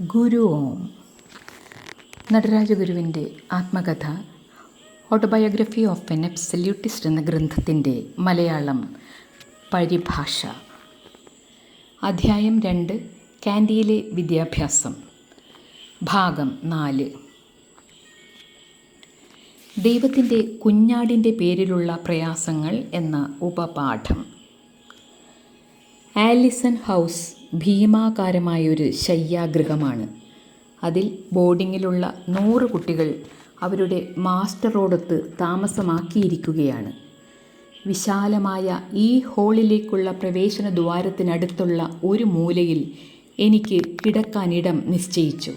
ഗുരു ഓം. നടരാജഗുരുവിന്റെ ആത്മകഥ autobiography of N എബ്സല്യൂട്ടിസ്റ്റ് എന്ന ഗ്രന്ഥത്തിന്റെ മലയാളം പരിഭാഷ. അധ്യായം രണ്ട് കാൻഡിയിലെ വിദ്യാഭ്യാസം. ഭാഗം നാല്. ദൈവത്തിന്റെ കുഞ്ഞാടിന്റെ പേരിലുള്ള പ്രയാസങ്ങൾ എന്ന ഉപപാഠം. Alison house ഭീമാകാരമായൊരു ശയ്യാഗൃഹമാണ്. അതിൽ ബോർഡിങ്ങിലുള്ള നൂറ് കുട്ടികൾ അവരുടെ മാസ്റ്ററോടൊത്ത് താമസമാക്കിയിരിക്കുകയാണ്. വിശാലമായ ഈ ഹാളിലേക്കുള്ള പ്രവേശന ദ്വാരത്തിനടുത്തുള്ള ഒരു മൂലയിൽ എനിക്ക് കിടക്കാനിടം നിശ്ചയിച്ചു.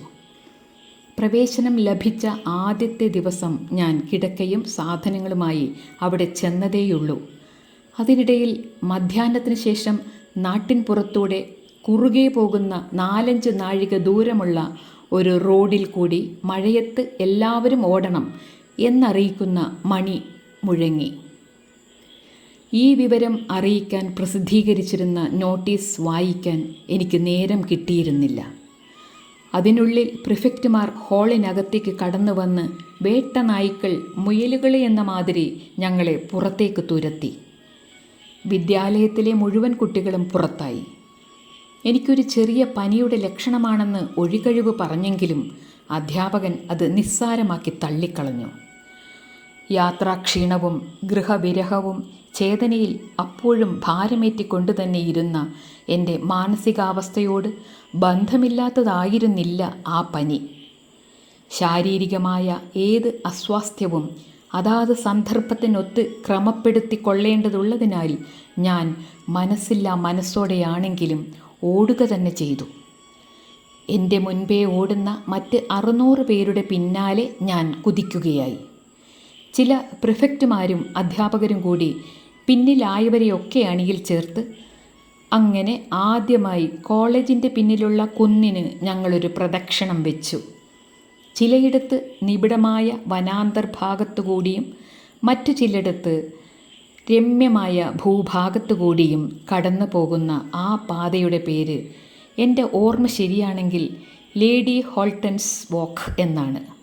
പ്രവേശനം ലഭിച്ച ആദ്യത്തെ ദിവസം ഞാൻ കിടക്കയും സാധനങ്ങളുമായി അവിടെ ചെന്നതേയുള്ളൂ. അതിനിടയിൽ മധ്യാഹ്നത്തിന് ശേഷം നാട്ടിൻ പുറത്തൂടെ കുറുകെ പോകുന്ന നാലഞ്ച് നാഴിക ദൂരമുള്ള ഒരു റോഡിൽ കൂടി മഴയത്ത് എല്ലാവരും ഓടണം എന്നറിയിക്കുന്ന മണി മുഴങ്ങി. ഈ വിവരം അറിയിക്കാൻ പ്രസിദ്ധീകരിച്ചിരുന്ന നോട്ടീസ് വായിക്കാൻ എനിക്ക് നേരം കിട്ടിയിരുന്നില്ല. അതിനുള്ളിൽ പ്രിഫക്റ്റുമാർ ഹാളിനകത്തേക്ക് കടന്നു വന്ന് വേട്ട നായ്ക്കൾ മുയലുകളെ എന്ന മാതിരി ഞങ്ങളെ പുറത്തേക്ക് തുരത്തി. വിദ്യാലയത്തിലെ മുഴുവൻ കുട്ടികളും പുറത്തായി. എനിക്കൊരു ചെറിയ പനിയുടെ ലക്ഷണമാണെന്ന് ഒഴികഴിവ് പറഞ്ഞെങ്കിലും അധ്യാപകൻ അത് നിസ്സാരമാക്കി തള്ളിക്കളഞ്ഞു. യാത്രാക്ഷീണവും ഗൃഹവിരഹവും ചേതനയിൽ അപ്പോഴും ഭാരമേറ്റിക്കൊണ്ട് തന്നെ ഇരുന്ന എന്റെ മാനസികാവസ്ഥയോട് ബന്ധമില്ലാത്തതായിരുന്നില്ല ആ പനി. ശാരീരികമായ ഏത് അസ്വാസ്ഥ്യവും അതാത് സന്ദർഭത്തിനൊത്ത് ക്രമപ്പെടുത്തി കൊള്ളേണ്ടതുള്ളതിനാൽ ഞാൻ മനസ്സില്ല മനസ്സോടെയാണെങ്കിലും ഓടുക തന്നെ ചെയ്തു. എന്റെ മുൻപേ ഓടുന്ന മറ്റ് അറുന്നൂറ് പേരുടെ പിന്നാലെ ഞാൻ കുതിക്കുകയായി. ചില പ്രിഫക്റ്റുമാരും അധ്യാപകരും കൂടി പിന്നിലായവരെയൊക്കെ അണിയിൽ ചേർത്ത് അങ്ങനെ ആദ്യമായി കോളേജിന്റെ പിന്നിലുള്ള കുന്നിന് ഞങ്ങളൊരു പ്രദക്ഷിണം വെച്ചു. ചിലയിടത്ത് നിബിഡമായ വനാന്തർഭാഗത്തുകൂടിയും മറ്റു ചിലയിടത്ത് രമ്യമായ ഭൂഭാഗത്തുകൂടിയും കടന്നു പോകുന്ന ആ പാതയുടെ പേര് എന്റെ ഓർമ്മ ശരിയാണെങ്കിൽ ലേഡി ഹോൾട്ടൻസ് വോക്ക് എന്നാണ്.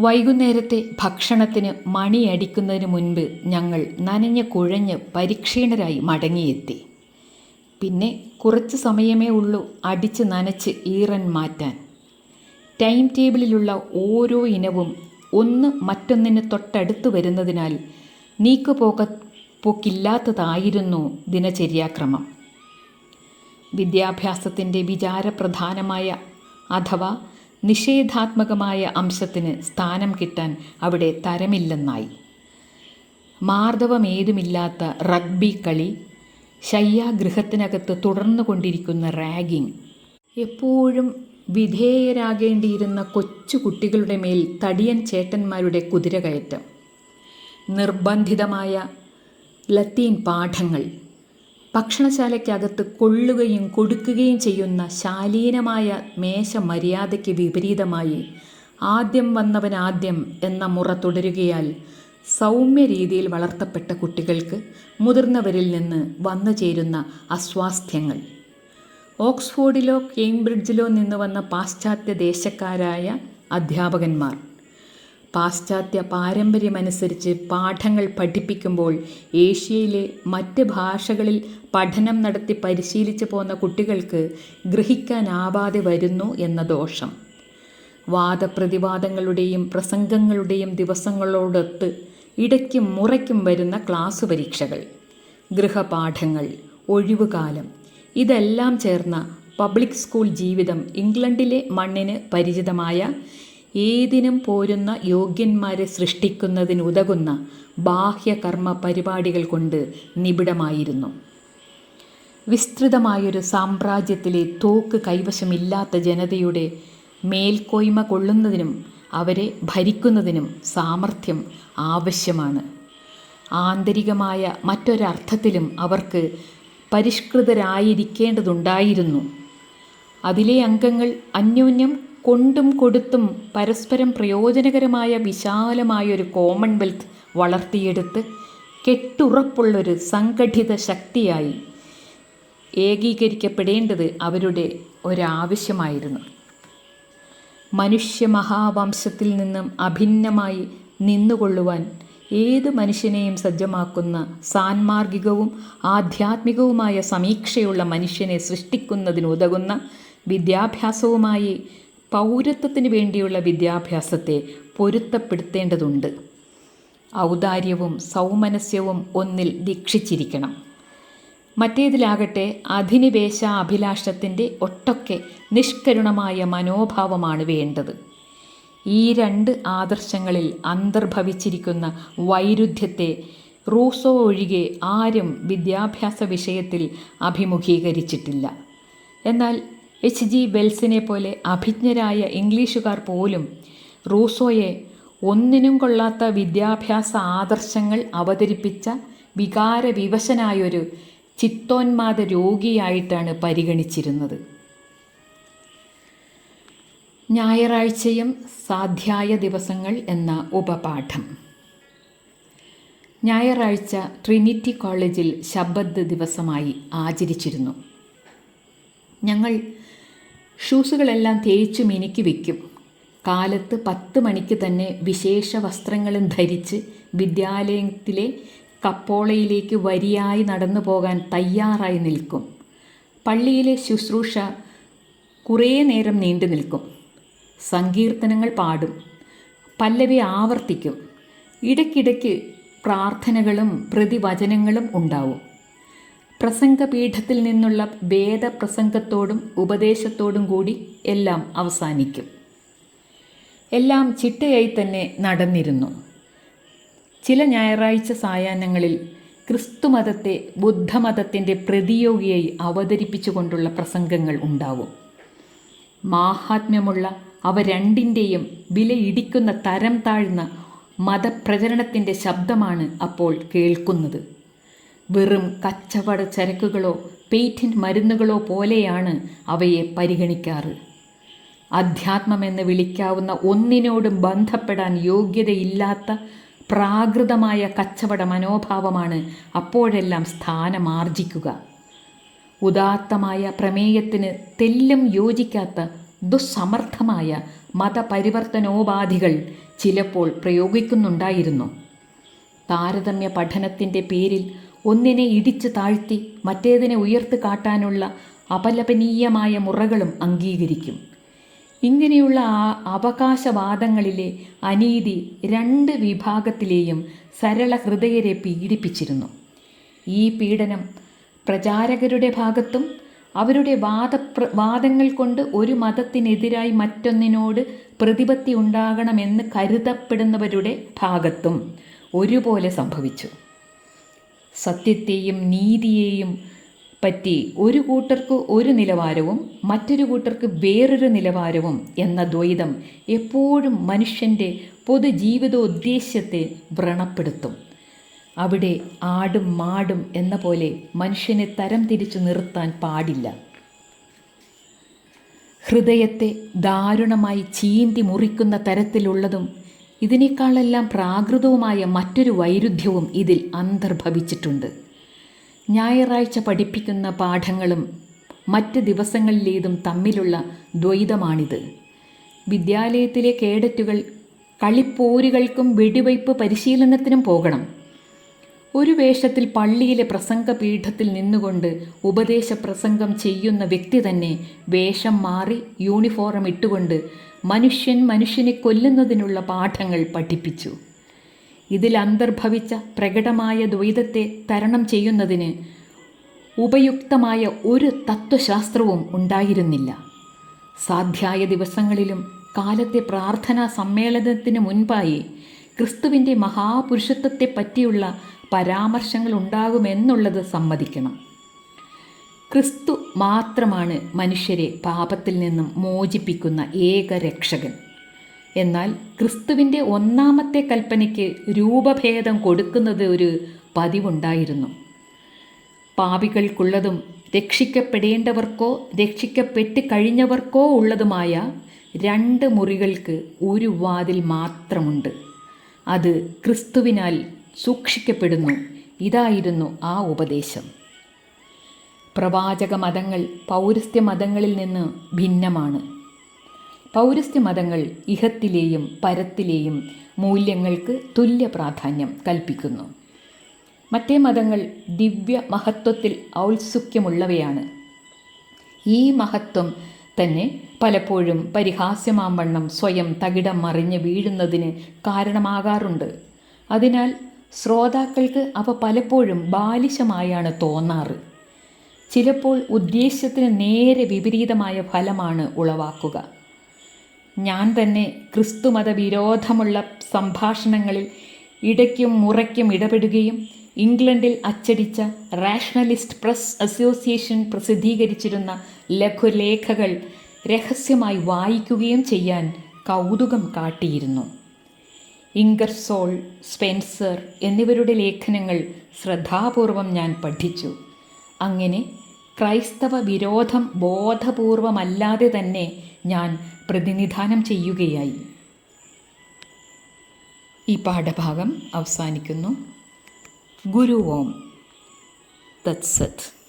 വൈകുന്നേരത്തെ ഭക്ഷണത്തിന് മണിയടിക്കുന്നതിന് മുൻപ് ഞങ്ങൾ നനഞ്ഞ് കുഴഞ്ഞ് പരിക്ഷീണരായി മടങ്ങിയെത്തി. പിന്നെ കുറച്ച് സമയമേ ഉള്ളൂ അടിച്ച് നനച്ച് ഈറൻ മാറ്റാൻ. ടൈം ടേബിളിലുള്ള ഓരോ ഇനവും ഒന്ന് മറ്റൊന്നിന് തൊട്ടടുത്ത് വരുന്നതിനാൽ നീക്കുപോക്ക പോക്കില്ലാത്തതായിരുന്നു ദിനചര്യാക്രമം. വിദ്യാഭ്യാസത്തിന്റെ വിചാരപ്രധാനമായ അഥവാ നിഷേധാത്മകമായ അംശത്തിന് സ്ഥാനം കിട്ടാൻ അവിടെ തരമില്ലെന്നായി. മാർദ്ദവമേതുമില്ലാത്ത റഗ്ബി കളി ശയ്യാഗൃഹത്തിനകത്ത് തുടർന്നു കൊണ്ടിരിക്കുന്ന റാഗിംഗ് എപ്പോഴും വിധേയരാകേണ്ടിയിരുന്ന കൊച്ചു കുട്ടികളുടെ മേൽ തടിയൻ ചേട്ടന്മാരുടെ കുതിരകയറ്റം. നിർബന്ധിതമായ ലത്തീൻ പാഠങ്ങൾ. ഭക്ഷണശാലയ്ക്കകത്ത് കൊള്ളുകയും കൊടുക്കുകയും ചെയ്യുന്ന ശാലീനമായ മേശ മര്യാദയ്ക്ക് വിപരീതമായി ആദ്യം വന്നവൻ ആദ്യം എന്ന മുറ തുടരുകയാൽ സൗമ്യ രീതിയിൽ വളർത്തപ്പെട്ട കുട്ടികൾക്ക് മുതിർന്നവരിൽ നിന്ന് വന്നു ചേരുന്ന അസ്വാസ്ഥ്യങ്ങൾ. ഓക്സ്ഫോർഡിലോ കേംബ്രിഡ്ജിലോ നിന്ന് വന്ന പാശ്ചാത്യ ദേശക്കാരായ അധ്യാപകന്മാർ. പാശ്ചാത്യ പാരമ്പര്യമനുസരിച്ച് പാഠങ്ങൾ പഠിപ്പിക്കുമ്പോൾ ഏഷ്യയിലെ മറ്റ് ഭാഷകളിൽ പഠനം നടത്തി പരിശീലിച്ചു പോന്ന കുട്ടികൾക്ക് ഗ്രഹിക്കാനാവാതെ വരുന്നു എന്ന ദോഷം. വാദപ്രതിവാദങ്ങളുടെയും പ്രസംഗങ്ങളുടെയും ദിവസങ്ങളോടൊത്ത് ഇടയ്ക്കും മുറയ്ക്കും വരുന്ന ക്ലാസ് പരീക്ഷകൾ ഗൃഹപാഠങ്ങൾ ഒഴിവുകാലം ഇതെല്ലാം ചേർന്ന പബ്ലിക് സ്കൂൾ ജീവിതം ഇംഗ്ലണ്ടിലെ മണ്ണിന് പരിചിതമായ ഏതിനും പോരുന്ന യോഗ്യന്മാരെ സൃഷ്ടിക്കുന്നതിനുതകുന്ന ബാഹ്യകർമ്മ പരിപാടികൾ കൊണ്ട് നിബിഡമായിരുന്നു. വിസ്തൃതമായൊരു സാമ്രാജ്യത്തിലെ തോക്ക് കൈവശമില്ലാത്ത ജനതയുടെ മേൽക്കോയ്മ കൊള്ളുന്നതിനും അവരെ ഭരിക്കുന്നതിനും സാമർഥ്യം ആവശ്യമാണ്. ആന്തരികമായ മറ്റൊരർത്ഥത്തിലും അവർക്ക് പരിഷ്കൃതരായിരിക്കേണ്ടതുണ്ടായിരുന്നു. അതിലെ അംഗങ്ങൾ അന്യോന്യം കൊണ്ടും കൊടുത്തും പരസ്പരം പ്രയോജനകരമായ വിശാലമായൊരു കോമൺവെൽത്ത് വളർത്തിയെടുത്ത് കെട്ടുറപ്പുള്ളൊരു സംഘടിത ശക്തിയായി ഏകീകരിക്കപ്പെടേണ്ടത് അവരുടെ ഒരാവശ്യമായിരുന്നു. മനുഷ്യ മഹാവംശത്തിൽ നിന്നും അഭിന്നമായി നിന്നുകൊള്ളുവാൻ ഏത് മനുഷ്യനെയും സജ്ജമാക്കുന്ന സാൻമാർഗികവും ആധ്യാത്മികവുമായ സമീക്ഷയുള്ള മനുഷ്യനെ സൃഷ്ടിക്കുന്നതിനുതകുന്ന വിദ്യാഭ്യാസവുമായി പൗരത്വത്തിന് വേണ്ടിയുള്ള വിദ്യാഭ്യാസത്തെ പൊരുത്തപ്പെടുത്തേണ്ടതുണ്ട്. ഔദാര്യവും സൗമനസ്യവും ഒന്നിൽ ദീക്ഷിച്ചിരിക്കണം മറ്റേതിലാകട്ടെ അധിനിവേശ അഭിലാഷത്തിന്റെ ഒട്ടൊക്കെ നിഷ്കരുണമായ മനോഭാവമാണ് വേണ്ടത്. ഈ രണ്ട് ആദർശങ്ങളിൽ അന്തർഭവിച്ചിരിക്കുന്ന വൈരുദ്ധ്യത്തെ റൂസോ ഒഴികെ ആരും വിദ്യാഭ്യാസ വിഷയത്തിൽ അഭിമുഖീകരിച്ചിട്ടില്ല. എന്നാൽ എച്ച് ജി വെൽസിനെ പോലെ അഭിജ്ഞരായ ഇംഗ്ലീഷുകാർ പോലും റൂസോയെ ഒന്നിനും കൊള്ളാത്ത വിദ്യാഭ്യാസ ആദർശങ്ങൾ അവതരിപ്പിച്ച വികാരവിവശനായൊരു ചിത്തോന്മാദ രോഗിയായിട്ടാണ് പരിഗണിച്ചിരുന്നത്. ഞായറാഴ്ചയും സാധ്യായ ദിവസങ്ങൾ എന്ന ഉപപാഠം. ഞായറാഴ്ച ട്രിനിറ്റി കോളേജിൽ ശബ്ദ ദിവസമായി ആചരിച്ചിരുന്നു. ഞങ്ങൾ ഷൂസുകളെല്ലാം തേച്ചു മിനുക്കി വയ്ക്കും കാലത്ത് പത്ത് മണിക്ക് തന്നെ വിശേഷ വസ്ത്രങ്ങളും ധരിച്ച് വിദ്യാലയത്തിലെ കപ്പോളയിലേക്ക് വരിയായി നടന്നു പോകാൻ തയ്യാറായി നിൽക്കും. പള്ളിയിലെ ശുശ്രൂഷ കുറേ നേരം നീണ്ടു നിൽക്കും. സങ്കീർത്തനങ്ങൾ പാടും. പല്ലവി ആവർത്തിക്കും. ഇടയ്ക്കിടയ്ക്ക് പ്രാർത്ഥനകളും പ്രതിവചനങ്ങളും ഉണ്ടാവും. പ്രസംഗപീഠത്തിൽ നിന്നുള്ള വേദപ്രസംഗത്തോടും ഉപദേശത്തോടും കൂടി എല്ലാം അവസാനിക്കും. എല്ലാം ചിട്ടയായി തന്നെ നടന്നിരുന്നു. ചില ഞായറാഴ്ച സായാഹ്നങ്ങളിൽ ക്രിസ്തുമതത്തെ ബുദ്ധമതത്തിന്റെ പ്രതിയോഗിയായി അവതരിപ്പിച്ചുകൊണ്ടുള്ള പ്രസംഗങ്ങൾ ഉണ്ടാവും. മാഹാത്മ്യമുള്ള അവ രണ്ടിന്റെയും വിലയിടിക്കുന്ന തരം താഴ്ന്ന മതപ്രചരണത്തിന്റെ ശബ്ദമാണ് അപ്പോൾ കേൾക്കുന്നത്. വെറും കച്ചവട ചരക്കുകളോ പേറ്റന്റ് മരുന്നുകളോ പോലെയാണ് അവയെ പരിഗണിക്കാറ്. അധ്യാത്മമെന്ന് വിളിക്കാവുന്ന ഒന്നിനോടും ബന്ധപ്പെടാൻ യോഗ്യതയില്ലാത്ത പ്രാകൃതമായ കച്ചവട മനോഭാവമാണ് അപ്പോഴെല്ലാം സ്ഥാനമാർജിക്കുക. ഉദാത്തമായ പ്രമേയത്തിന് തെല്ലും യോജിക്കാത്ത ദുസ്സമർത്ഥമായ മതപരിവർത്തനോപാധികൾ ചിലപ്പോൾ പ്രയോഗിക്കുന്നുണ്ടായിരുന്നു. താരതമ്യ പഠനത്തിന്റെ പേരിൽ ഒന്നിനെ ഇടിച്ചു താഴ്ത്തി മറ്റേതിനെ ഉയർത്തു കാട്ടാനുള്ള അപലപനീയമായ മുറകളും അംഗീകരിക്കും. ഇങ്ങനെയുള്ള ആ അവകാശവാദങ്ങളിലെ അനീതി രണ്ട് വിഭാഗത്തിലെയും സരള ഹൃദയരെ പീഡിപ്പിച്ചിരുന്നു. ഈ പീഡനം പ്രചാരകരുടെ ഭാഗത്തും അവരുടെ വാദ വാദങ്ങൾ കൊണ്ട് ഒരു മതത്തിനെതിരായി മറ്റൊന്നിനോട് പ്രതിപത്തി ഉണ്ടാകണമെന്ന് കരുതപ്പെടുന്നവരുടെ ഭാഗത്തും ഒരുപോലെ സംഭവിച്ചു. സത്യത്തെയും നീതിയെയും പറ്റി ഒരു കൂട്ടർക്ക് ഒരു നിലവാരവും മറ്റൊരു കൂട്ടർക്ക് വേറൊരു നിലവാരവും എന്ന ദ്വൈതം എപ്പോഴും മനുഷ്യന്റെ പൊതുജീവിതോദ്ദേശ്യത്തെ വ്രണപ്പെടുത്തും. അവിടെ ആടും മാടും എന്ന പോലെ മനുഷ്യനെ തരം തിരിച്ചു നിർത്താൻ പാടില്ല. ഹൃദയത്തെ ദാരുണമായി ചീന്തി മുറിക്കുന്ന തരത്തിലുള്ളതും ഇതിനേക്കാളെല്ലാം പ്രാകൃതവുമായ മറ്റൊരു വൈരുദ്ധ്യവും ഇതിൽ അന്തർഭവിച്ചിട്ടുണ്ട്. ഞായറാഴ്ച പഠിപ്പിക്കുന്ന പാഠങ്ങളും മറ്റ് ദിവസങ്ങളിലേതും തമ്മിലുള്ള ദ്വൈതമാണിത്. വിദ്യാലയത്തിലെ കേഡറ്റുകൾ കളിപ്പോരുകൾക്കും വെടിവയ്പ് പരിശീലനത്തിനും പോകണം. ഒരു വേഷത്തിൽ പള്ളിയിലെ പ്രസംഗപീഠത്തിൽ നിന്നുകൊണ്ട് ഉപദേശ പ്രസംഗം ചെയ്യുന്ന വ്യക്തി തന്നെ വേഷം മാറി യൂണിഫോം ഇട്ടുകൊണ്ട് മനുഷ്യൻ മനുഷ്യനെ കൊല്ലുന്നതിനുള്ള പാഠങ്ങൾ പഠിപ്പിച്ചു. ഇതിൽ അന്തർഭവിച്ച പ്രകടമായ ദ്വൈതത്തെ തരണം ചെയ്യുന്നതിന് ഉപയുക്തമായ ഒരു തത്വശാസ്ത്രവും ഉണ്ടായിരുന്നില്ല. സാധ്യായ ദിവസങ്ങളിലും കാലത്തെ പ്രാർത്ഥനാ സമ്മേളനത്തിന് മുൻപായി ക്രിസ്തുവിന്റെ മഹാപുരുഷത്വത്തെ പറ്റിയുള്ള പരാമർശങ്ങൾ ഉണ്ടാകുമെന്നുള്ളത് സമ്മതിക്കണം. ക്രിസ്തു മാത്രമാണ് മനുഷ്യരെ പാപത്തിൽ നിന്നും മോചിപ്പിക്കുന്ന ഏക രക്ഷകൻ. എന്നാൽ ക്രിസ്തുവിന്റെ ഒന്നാമത്തെ കൽപ്പനയ്ക്ക് രൂപഭേദം കൊടുക്കുന്നത് ഒരു പതിവുണ്ടായിരുന്നു. പാപികൾക്കുള്ളതും രക്ഷിക്കപ്പെടേണ്ടവർക്കോ രക്ഷിക്കപ്പെട്ട് കഴിഞ്ഞവർക്കോ ഉള്ളതുമായ രണ്ട് മുറികൾക്ക് ഒരു വാതിൽ മാത്രമുണ്ട്. അത് ക്രിസ്തുവിനാൽ സൂക്ഷിക്കപ്പെടുന്നു. ഇതായിരുന്നു ആ ഉപദേശം. പ്രവാചക മതങ്ങൾ പൗരസ്ത്യ മതങ്ങളിൽ നിന്ന് ഭിന്നമാണ്. പൗരസ്ത്യ മതങ്ങൾ ഇഹത്തിലെയും പരത്തിലെയും മൂല്യങ്ങൾക്ക് തുല്യ പ്രാധാന്യം കൽപ്പിക്കുന്നു. മറ്റേ മതങ്ങൾ ദിവ്യ മഹത്വത്തിൽ ഔത്സുക്യമുള്ളവയാണ്. ഈ മഹത്വം തന്നെ പലപ്പോഴും പരിഹാസ്യമാവണ്ണം സ്വയം തകിടം മറിഞ്ഞ് വീഴുന്നതിന് കാരണമാകാറുണ്ട്. അതിനാൽ ശ്രോതാക്കൾക്ക് അവ പലപ്പോഴും ബാലിശമായാണ് തോന്നാറ്. ചിലപ്പോൾ ഉദ്ദേശ്യത്തിന് നേരെ വിപരീതമായ ഫലമാണ് ഉളവാക്കുക. ഞാൻ തന്നെ ക്രിസ്തുമത വിരോധമുള്ള സംഭാഷണങ്ങളിൽ ഇടയ്ക്കും മുറയ്ക്കും ഇടപെടുകയും ഇംഗ്ലണ്ടിൽ അച്ചടിച്ച റാഷണലിസ്റ്റ് പ്രസ് അസോസിയേഷൻ പ്രസിദ്ധീകരിച്ചിരുന്ന ലഘുലേഖകൾ രഹസ്യമായി വായിക്കുകയും ചെയ്യാൻ കൗതുകം കാട്ടിയിരുന്നു. ഇംഗർസോൾ സ്പെൻസർ എന്നിവരുടെ ലേഖനങ്ങൾ ശ്രദ്ധാപൂർവം ഞാൻ പഠിച്ചു. അങ്ങനെ ക്രൈസ്തവ വിരോധം ബോധപൂർവമല്ലാതെ തന്നെ ഞാൻ പ്രതിനിധാനം ചെയ്യുകയായി. ഈ പാഠഭാഗം അവസാനിക്കുന്നു. ഗുരു ഓം. തത്സത്